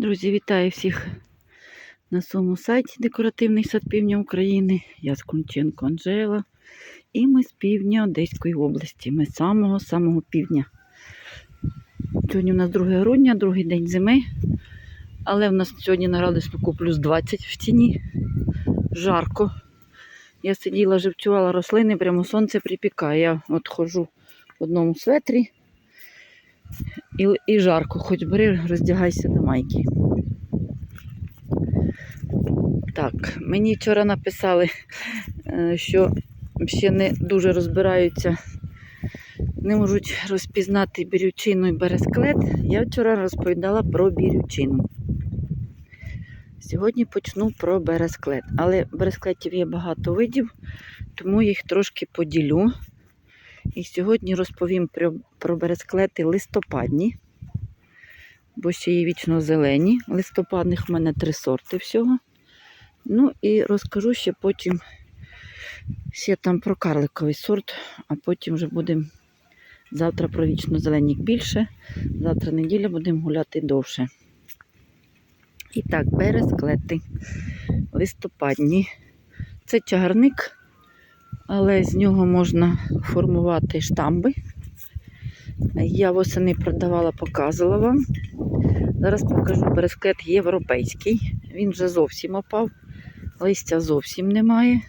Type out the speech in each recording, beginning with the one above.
Друзі, вітаю всіх на своєму сайті Декоративний сад Півдня України. Я з Конченко Анжела. І ми з півдня Одеської області. Ми з самого-самого півдня. Сьогодні у нас 2 грудня, другий день зими. Але в нас сьогодні на градуснику плюс 20 в тіні. Жарко. Я сиділа, живчувала рослини, прямо сонце припікає. Я от ходжу в одному светрі. І, і жарко, хоч бери, роздягайся до майки. Так, мені вчора написали, е, що ще не дуже розбираються, не можуть розпізнати бірючину і бересклет. Я вчора розповідала про бірючину. Сьогодні почну про бересклет. Але бересклетів є багато видів, тому їх трошки поділю. І сьогодні розповім про, про бересклети листопадні, бо ще є вічно зелені. Листопадних в мене три сорти всього. Ну і розкажу ще потім ще там про карликовий сорт, а потім вже будемо завтра про вічно зелені більше. Завтра неділя будемо гуляти довше. І так, бересклети листопадні. Це чагарник але з нього можна формувати штамби. Я восени продавала, показувала вам. Зараз покажу бересклет європейський. Він вже зовсім опав, листя зовсім немає.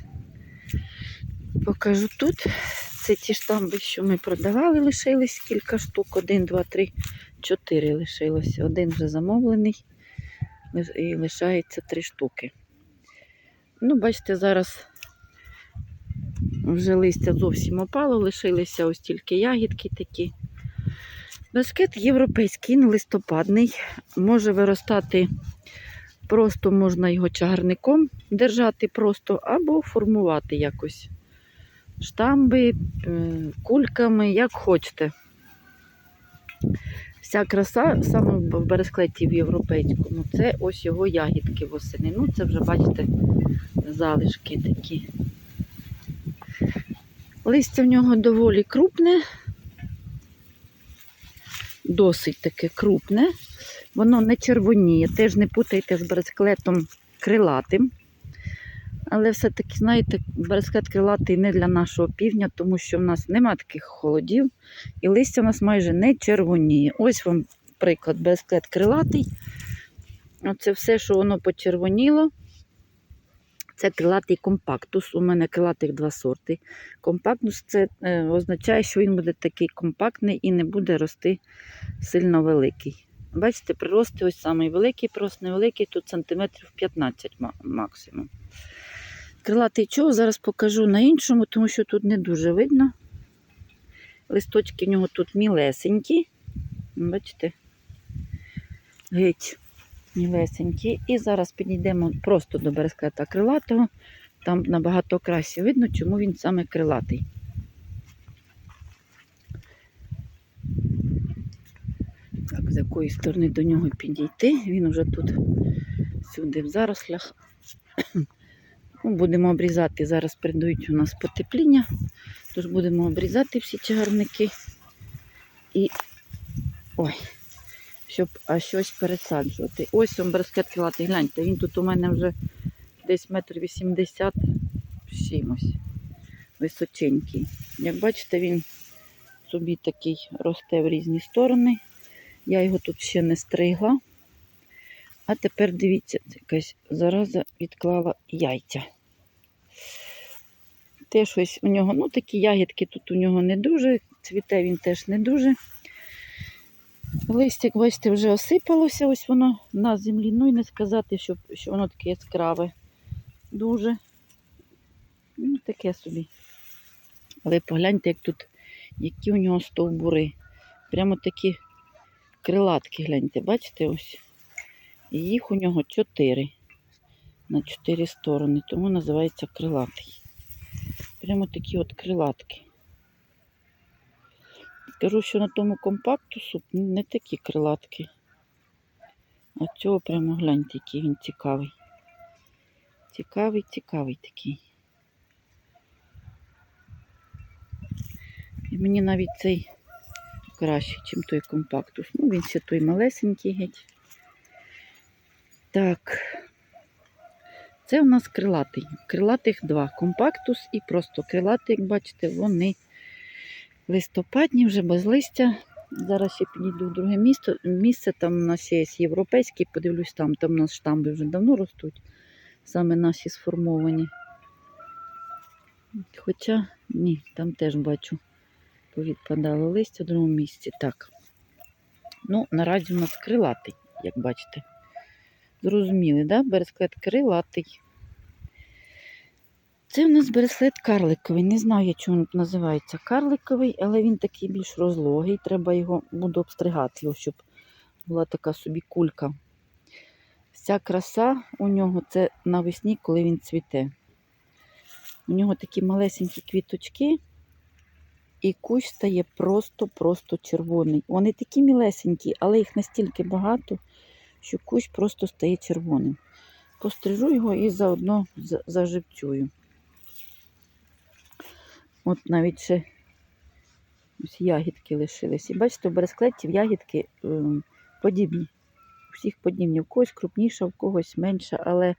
Покажу тут. Це ті штамби, що ми продавали, лишились кілька штук. Один, два, три, чотири лишилося. Один вже замовлений. І лишається три штуки. Ну, бачите, зараз вже листя зовсім опало, лишилися ось тільки ягідки такі. Баскет європейський, листопадний. Може виростати, просто можна його чагарником держати просто, або формувати якось штамби, кульками, як хочете. Вся краса саме в бересклеті в європейському, це ось його ягідки восени. Ну, це вже, бачите, залишки такі. Листя в нього доволі крупне, досить таке крупне. Воно не червоніє, теж не путайте з бересклетом крилатим. Але все-таки, знаєте, бересклет крилатий не для нашого півдня, тому що в нас нема таких холодів, і листя в нас майже не червоніє. Ось вам приклад, бересклет крилатий. Оце все, що воно почервоніло. Це крилатий компактус. У мене крилатих два сорти. Компактус це е, означає, що він буде такий компактний і не буде рости сильно великий. Бачите, прирости ось самий великий, прирост невеликий, тут сантиметрів 15 максимум. Крилатий чого зараз покажу на іншому, тому що тут не дуже видно. Листочки в нього тут мілесенькі. Бачите? Геть мілесенькі. І зараз підійдемо просто до бересклета крилатого. Там набагато краще видно, чому він саме крилатий. Так, з якої сторони до нього підійти. Він вже тут сюди в зарослях. Ну, Будемо обрізати. Зараз передають у нас потепління, тож будемо обрізати всі чагарники. І ой, щоб щось пересаджувати. Ось он берескет крилатий, гляньте, він тут у мене вже десь метр вісімдесят чимось височенький. Як бачите, він собі такий росте в різні сторони. Я його тут ще не стригла. А тепер дивіться, якась зараза відклала яйця. Теж ось у нього, ну такі ягідки тут у нього не дуже, цвіте він теж не дуже. Листя, як бачите, вже осипалося, ось воно на землі. Ну і не сказати, що, що воно таке яскраве. Дуже. Ну, таке собі. Але погляньте, як тут, які у нього стовбури. Прямо такі крилатки, гляньте, бачите ось. І їх у нього чотири. На чотири сторони, тому називається крилатий. Прямо такі от крилатки. Скажу, що на тому компактусу не такі крилатки. А цього прямо гляньте, який він цікавий. Цікавий, цікавий такий. І мені навіть цей краще, ніж той компактус. Ну, він ще той малесенький геть. Так. Це у нас крилатий. Крилатих два. Компактус і просто крилатий, як бачите, вони листопадні, вже без листя. Зараз ще підійду в друге місто. Місце там у нас є європейський, подивлюсь там, там у нас штамби вже давно ростуть, саме наші сформовані. Хоча ні, там теж бачу, повідпадало листя в другому місці. Так. Ну, наразі у нас крилатий, як бачите. Зрозуміли, да? Бересклет крилатий. Це у нас бересклет карликовий. Не знаю, чому він називається карликовий, але він такий більш розлогий. Треба його буду обстригати, щоб була така собі кулька. Вся краса у нього це навесні, коли він цвіте. У нього такі малесенькі квіточки, і кущ стає просто-просто червоний. Вони такі мілесенькі, але їх настільки багато, що кущ просто стає червоним. Пострижу його і заодно за- заживцюю. От навіть ще ось ягідки лишились. І бачите, у бересклетів ягідки ем, подібні. У всіх подібні. В когось крупніша, в когось менша, але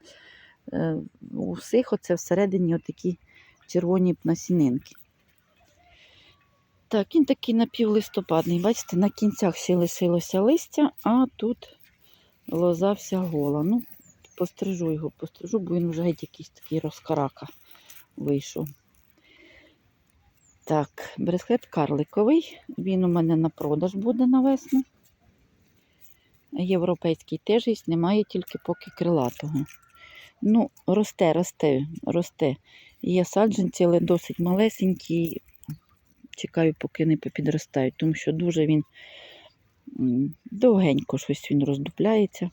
е, у всіх оце всередині отакі червоні насінинки. Так, він такий напівлистопадний. Бачите, на кінцях ще лишилося листя, а тут лоза вся гола. Ну, пострижу його, пострижу, бо він вже геть якийсь такий розкарака вийшов. Так, бресклет карликовий. Він у мене на продаж буде на весну. Європейський теж є, немає тільки поки крилатого. Ну, росте, росте, росте. Є саджанці, але досить малесенькі. Чекаю, поки не попідростають, тому що дуже він довгенько щось він роздупляється.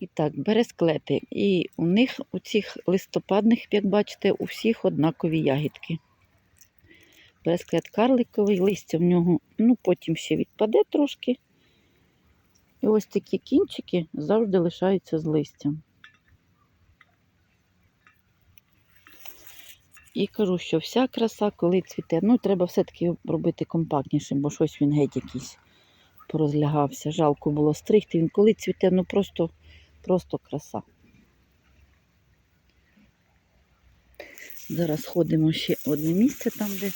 І так, бересклети. І у них, у цих листопадних, як бачите, у всіх однакові ягідки. Бересклет карликовий, листя в нього, ну, потім ще відпаде трошки. І ось такі кінчики завжди лишаються з листям. І кажу, що вся краса, коли цвіте, ну, треба все-таки робити компактнішим, бо щось він геть якийсь порозлягався. Жалко було стригти. Він коли цвіте, ну просто, просто краса. Зараз ходимо ще одне місце, там, де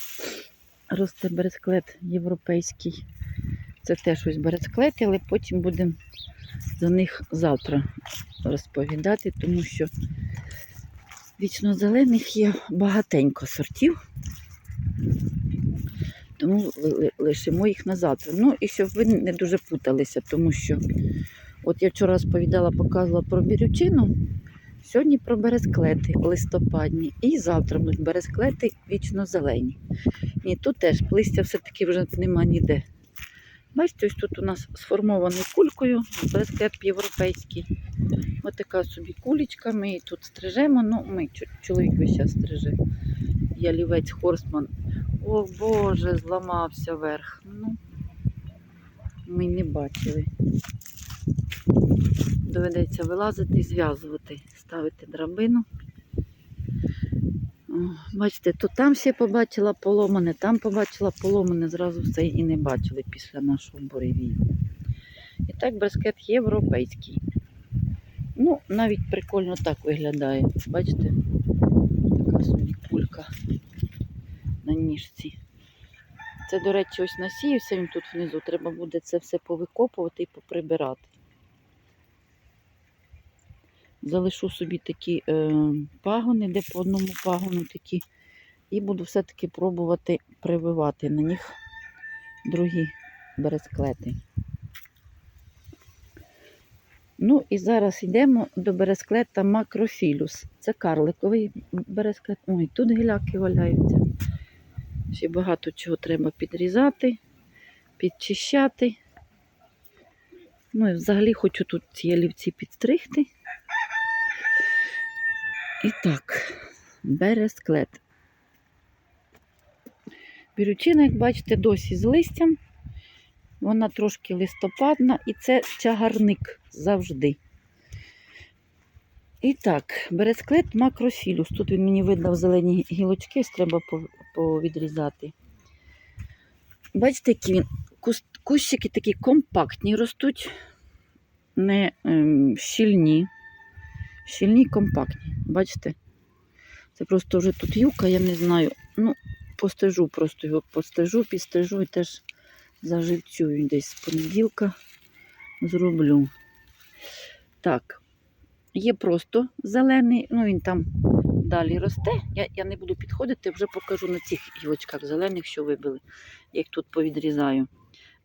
росте бересклет європейський. Це теж ось бересклети, але потім будемо за них завтра розповідати, тому що вічно зелених є багатенько сортів. Тому ли- ли- лишимо їх на завтра. Ну і щоб ви не дуже путалися, тому що от я вчора розповідала, показувала про бірючину, сьогодні про бересклети листопадні, і завтра будуть бересклети вічно зелені. Ні, тут теж листя все-таки вже нема ніде. Бачите, ось тут у нас сформований кулькою, бересклет європейський. Ось така собі кулечка, ми її тут стрижемо. Ну, ми, чоловік весь час стриже. Ялівець Хорсман. О Боже, зламався верх. Ну, ми не бачили. Доведеться вилазити зв'язувати, ставити драбину. Бачите, то там ще побачила поломане, там побачила поломане, зразу все і не бачили після нашого буревію. І так брескет європейський. Ну, навіть прикольно так виглядає. Бачите? Така собі кулька на ніжці. Це, до речі, ось насіявся він тут внизу. Треба буде це все повикопувати і поприбирати. Залишу собі такі е, пагони, де по одному пагону такі, і буду все-таки пробувати прививати на них другі бересклети. Ну і зараз йдемо до бересклета макрофілюс. Це карликовий бересклет. Ой, тут гіляки валяються. Ще багато чого треба підрізати, підчищати. Ну і взагалі хочу тут ці ялівці підстригти. І так, бересклет. Бірючина, як бачите, досі з листям. Вона трошки листопадна, і це чагарник завжди. І так, бересклет макрофілюс. Тут він мені видав зелені гілочки, треба повідрізати. Бачите, які він кущики такі компактні ростуть. не ем, щільні, щільні, компактні. Бачите? Це просто вже тут юка, я не знаю. Ну, постежу, просто його постежу, підстежу і теж заживцюю десь з понеділка зроблю. Так, є просто зелений, ну він там далі росте. Я, я не буду підходити, вже покажу на цих гілочках зелених, що вибили. Я їх тут повідрізаю.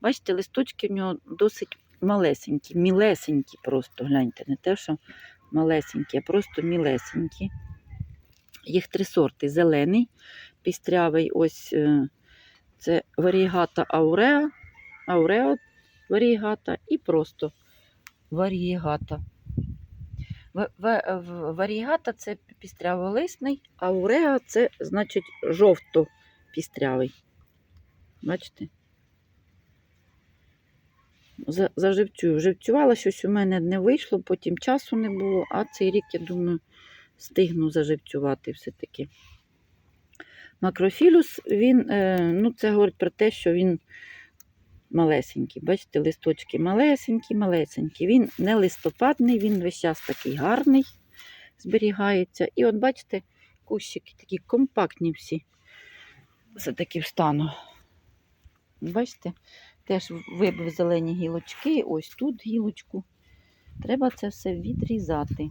Бачите, листочки в нього досить малесенькі, мілесенькі просто, гляньте, не те, що малесенькі, а просто мілесенькі. Їх три сорти: зелений, пістрявий, ось е, це варігата ауреа, аурео варігата і просто варігата. Варігата це пістряволисний, а ауреа це значить жовто-пістрявий. Бачите? За- Заживцюю. Живцювала, щось у мене не вийшло, потім часу не було, а цей рік, я думаю, встигну заживцювати все-таки. Макрофілюс, він, е, ну, це говорить про те, що він малесенький. Бачите, листочки малесенькі, малесенькі. Він не листопадний, він весь час такий гарний, зберігається. І от бачите, кущики такі компактні всі. Все-таки встану. Бачите, теж вибив зелені гілочки, ось тут гілочку. Треба це все відрізати.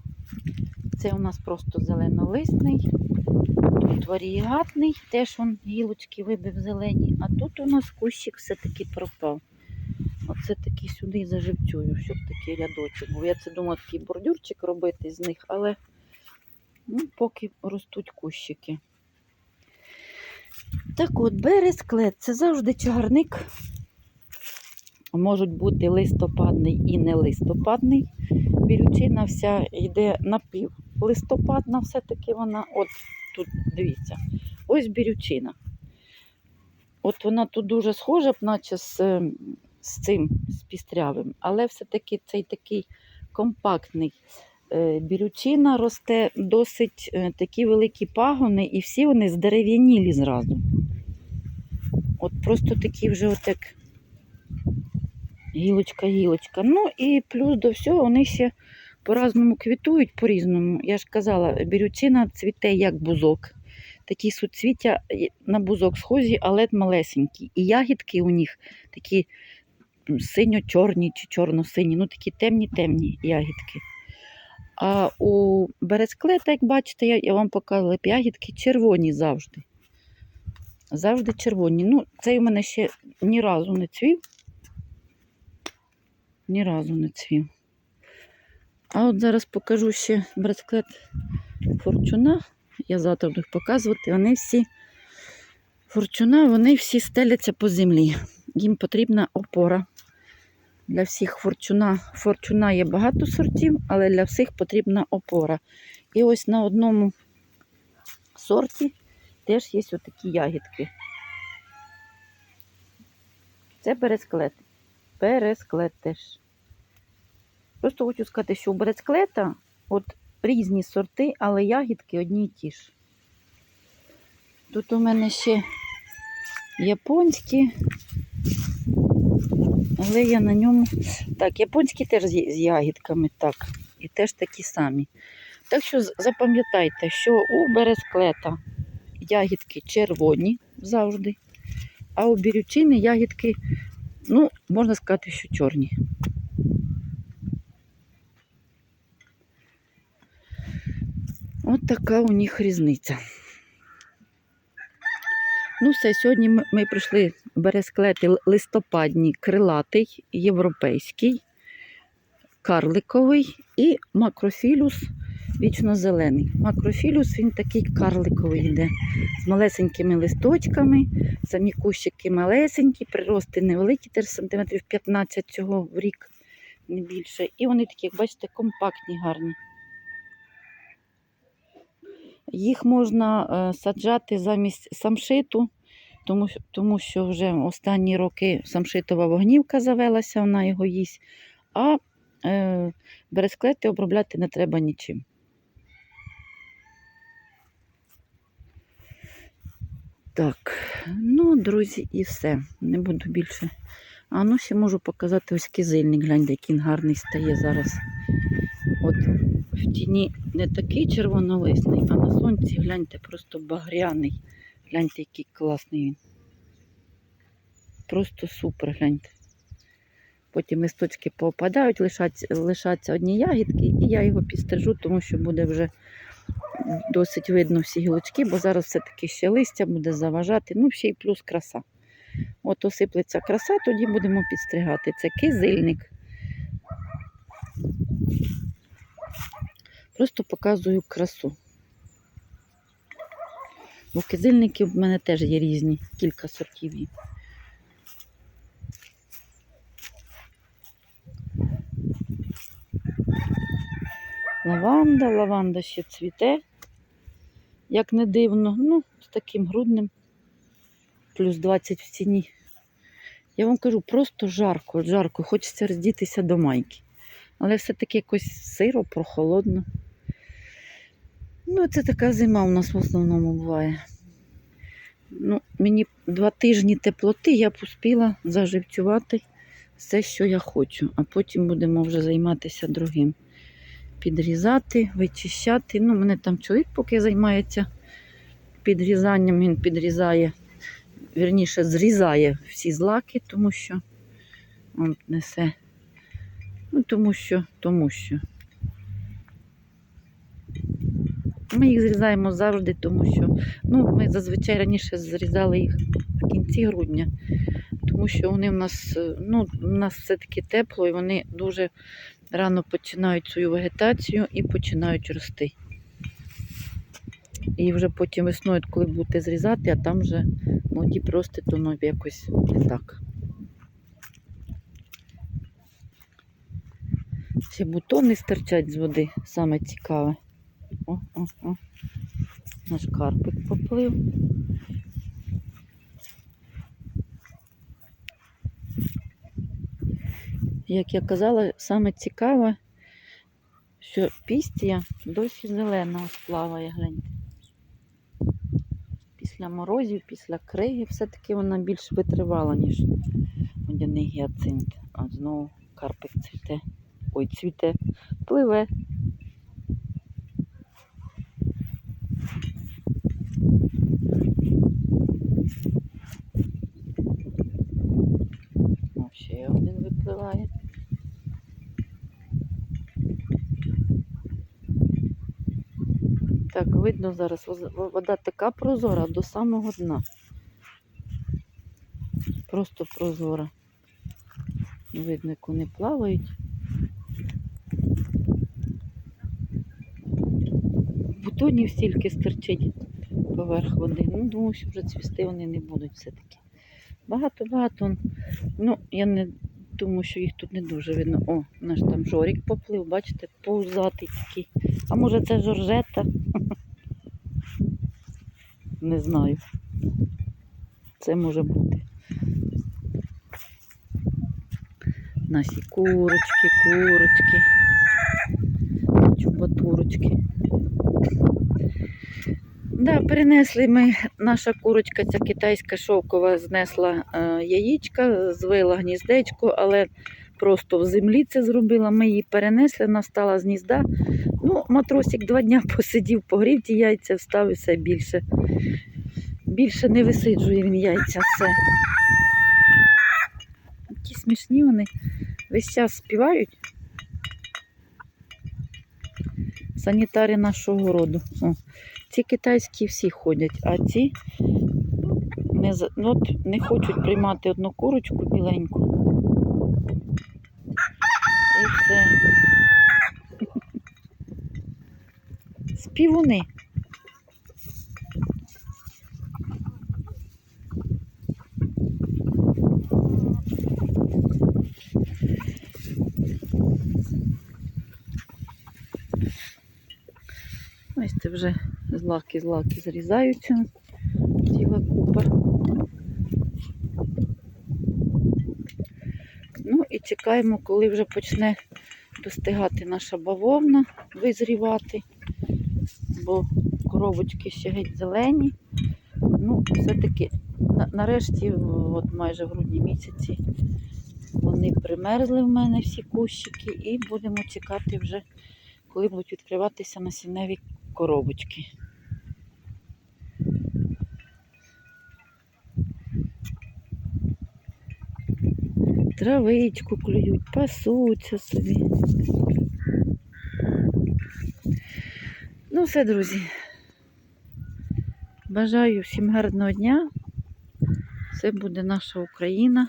Це у нас просто зеленолисний, тут варієгатний, теж он гілочки вибив зелені, а тут у нас кущик все-таки пропав. Оце таки сюди заживцюю, щоб такий рядочок. був. Я це думала такий бордюрчик робити з них, але ну, поки ростуть кущики. Так от, бересклет це завжди чагарник. Можуть бути листопадний і не листопадний. Бірючина вся йде напівлистопадна, все-таки вона. От тут дивіться, ось бірючина. От вона тут дуже схожа, наче з, е, з цим з пістрявим, але все-таки цей такий компактний. Е, Бірючина росте досить е, такі великі пагони, і всі вони здерев'янілі зразу. От просто такі вже отак гілочка-гілочка. Ну і плюс до всього вони ще по-разному квітують, по-різному. Я ж казала, бірючина цвіте як бузок. Такі суцвіття на бузок схожі, але малесенькі. І ягідки у них такі синьо-чорні чи чорно-сині, ну такі темні-темні ягідки. А у бересклета, як бачите, я, я вам показувала ягідки червоні завжди. Завжди червоні. Ну, цей у мене ще ні разу не цвів. Ні разу не цвів. А от зараз покажу ще бересклет форчуна. Я завтра буду їх показувати. Вони всі форчуна, вони всі стеляться по землі. Їм потрібна опора. Для всіх форчуна, форчуна є багато сортів, але для всіх потрібна опора. І ось на одному сорті теж є отакі ягідки. Це бересклет. Бересклет. Просто хочу сказати, що у бересклета от різні сорти, але ягідки одні й ті ж. Тут у мене ще японські, але я на ньому. Так, японські теж з ягідками, так. І теж такі самі. Так що запам'ятайте, що у бересклета ягідки червоні завжди, а у бірючини ягідки, ну, можна сказати, що чорні. От така у них різниця. Ну, все, сьогодні ми, ми прийшли бересклети л- листопадні, крилатий, європейський, карликовий і макрофілюс вічно-зелений. Макрофілюс він такий карликовий йде з малесенькими листочками, самі кущики малесенькі, прирости невеликі, теж сантиметрів 15 цього в рік, не більше. І вони такі, як бачите, компактні, гарні. Їх можна е, саджати замість самшиту, тому, тому що вже останні роки самшитова вогнівка завелася, вона його їсть. А е, бересклети обробляти не треба нічим. Так, ну, друзі, і все. Не буду більше А ну ще можу показати ось кизильник. Гляньте, який він гарний стає зараз. От в тіні не такий червонолисний, а на сонці гляньте, просто багряний. Гляньте, який класний він. Просто супер, гляньте. Потім листочки попадають, лишаться, лишаться одні ягідки, і я його підстрижу, тому що буде вже досить видно всі гілочки, бо зараз все-таки ще листя буде заважати. Ну, ще й плюс краса. От осиплеться краса, тоді будемо підстригати. Це кизильник. Просто показую красу. Бо кизильників в мене теж є різні, кілька сортів є. Лаванда, лаванда ще цвіте, як не дивно, ну, з таким грудним, плюс 20 в ціні. Я вам кажу, просто жарко, жарко, хочеться роздітися до майки. Але все-таки якось сиро, прохолодно. Ну, це така зима у нас в основному буває. Ну, мені два тижні теплоти, я б успіла заживцювати все, що я хочу, а потім будемо вже займатися другим. Підрізати, вичищати. Ну, мене там чоловік поки займається підрізанням, він підрізає, вірніше, зрізає всі злаки, тому що он несе. Ну, тому що, тому що. Ми їх зрізаємо завжди, тому що ну, ми зазвичай раніше зрізали їх в кінці грудня, тому що вони в нас, е, ну, у нас все-таки тепло і вони дуже рано починають свою вегетацію і починають рости. І вже потім весною, коли будете зрізати, а там вже молоді просто то ну, якось не так. Ще бутони стирчать з води, саме цікаве. О, о, о. Наш карпик поплив. Як я казала, саме цікаве, що пістія досі зелена плаває, гляньте. Після морозів, після криги, все-таки вона більш витривала, ніж водяний гіацинт. А знову карпик цвіте. Ой, цвіте, пливе. О, ще один випливає. Так, видно зараз, вода така прозора до самого дна. Просто прозора. Видно, вони плавають. Бутонів стільки стирчить поверх води. Ну, думаю, що вже цвісти вони не будуть все-таки. Багато-багато. Ну, я не думаю, що їх тут не дуже видно. О, наш там жорік поплив, бачите, повзатий такий. А може це жоржета? Не знаю. Це може бути. Наші курочки, курочки, чубатурочки. Да, перенесли ми, наша курочка, ця китайська шовкова, знесла е, яєчка, звила гніздечко, але просто в землі це зробила. Ми її перенесли, вона стала з гнізда. Ну, матросик два дня посидів, погрів ті яйця, встав і все більше. Більше не висиджує він яйця, все. Такі смішні вони весь час співають. Санітари нашого роду. О, ці китайські всі ходять, а ці не, ну, от не хочуть приймати одну курочку біленьку. І все. Співуни. Ось це вже злаки-злаки зрізаються. Ціла купа. Ну і чекаємо, коли вже почне достигати наша бавовна, визрівати, бо коробочки ще геть зелені. Ну, все-таки нарешті, от майже в грудні місяці, вони примерзли в мене всі кущики, і будемо чекати вже, коли будуть відкриватися насінневі коробочки. Травичку клюють, пасуться собі. Ну, все, друзі. Бажаю всім гарного дня. Це буде наша Україна.